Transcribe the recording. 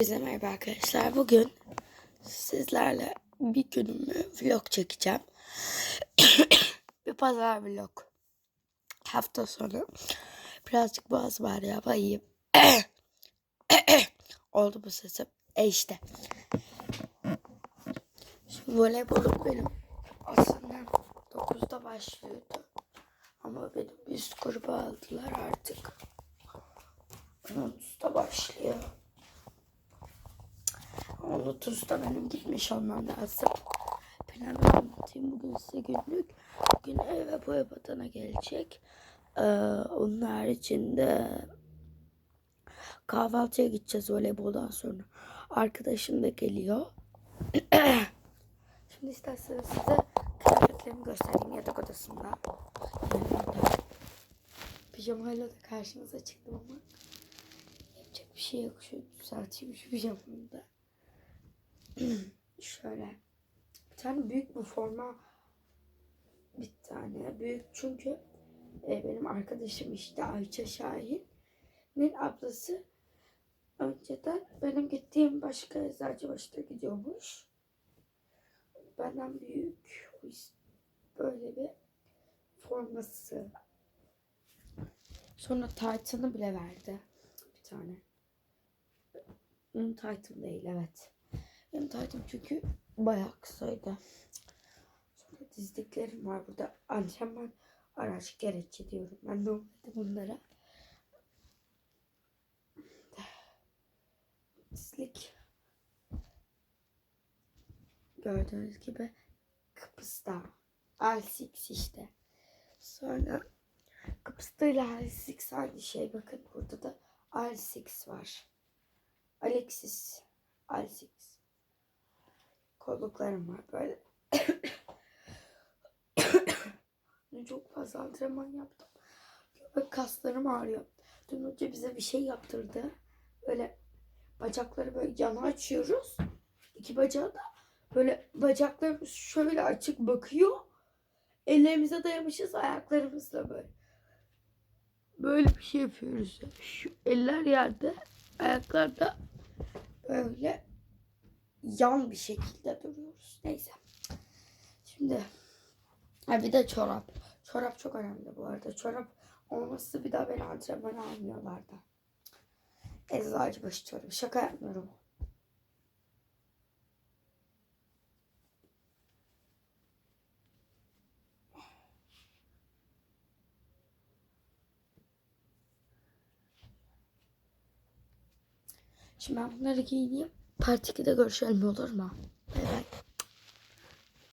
Herkese merhaba arkadaşlar. Bugün sizlerle bir günümü vlog çekeceğim. bir pazar vlog. Hafta sonu. Birazcık boğaz var ya bayayım. Oldu bu sesim. E işte. Şimdi voleybolum benim aslında 9'da başlıyordu. Ama benim üst gruba aldılar artık. 10'da başlıyor. Unutursa benim gitmiş olmam lazım. Planı anlatayım bugün size günlük. Bugün eve boya badana gelecek. Ee, onun haricinde kahvaltıya gideceğiz voleyboldan sonra. Arkadaşım da geliyor. Şimdi isterseniz size kıyafetlerimi göstereyim yatak odasında. Pijamayla da karşınıza çıktım ama yapacak bir şey yok. Şöyle düzelteyim şu pijamamı da. Şöyle. Bir tane büyük bir forma. Bir tane büyük çünkü e, benim arkadaşım işte Ayça Şahin'in ablası önceden benim gittiğim başka Eczacıbaşı'da gidiyormuş. Benden büyük. Böyle bir forması. Sonra Titan'ı bile verdi. Bir tane. Benim Titan değil evet. Benim taytım çünkü bayağı kısaydı. Sonra dizdiklerim var burada. Antrenman araç gerekçe diyorum. Ben normalde bunlara dizlik gördüğünüz gibi Kıbrıs'ta L6 işte. Sonra Kıbrıs'ta ile L6 aynı şey. Bakın burada da L6 var. Alexis L6 kolluklarım var böyle. Çok fazla antrenman yaptım. Göbek kaslarım ağrıyor. Dün önce bize bir şey yaptırdı. Böyle bacakları böyle yana açıyoruz. İki bacağı da böyle bacaklarımız şöyle açık bakıyor. Ellerimize dayamışız ayaklarımızla böyle. Böyle bir şey yapıyoruz. Şu eller yerde, ayaklar da böyle yan bir şekilde duruyoruz. Neyse. Şimdi ha bir de çorap. Çorap çok önemli bu arada. Çorap olması bir daha beni antrenmana almıyorlardı. Eczacıbaşı çorabı. Şaka yapmıyorum. Şimdi ben bunları giyineyim. Part 2'de görüşelim olur mu?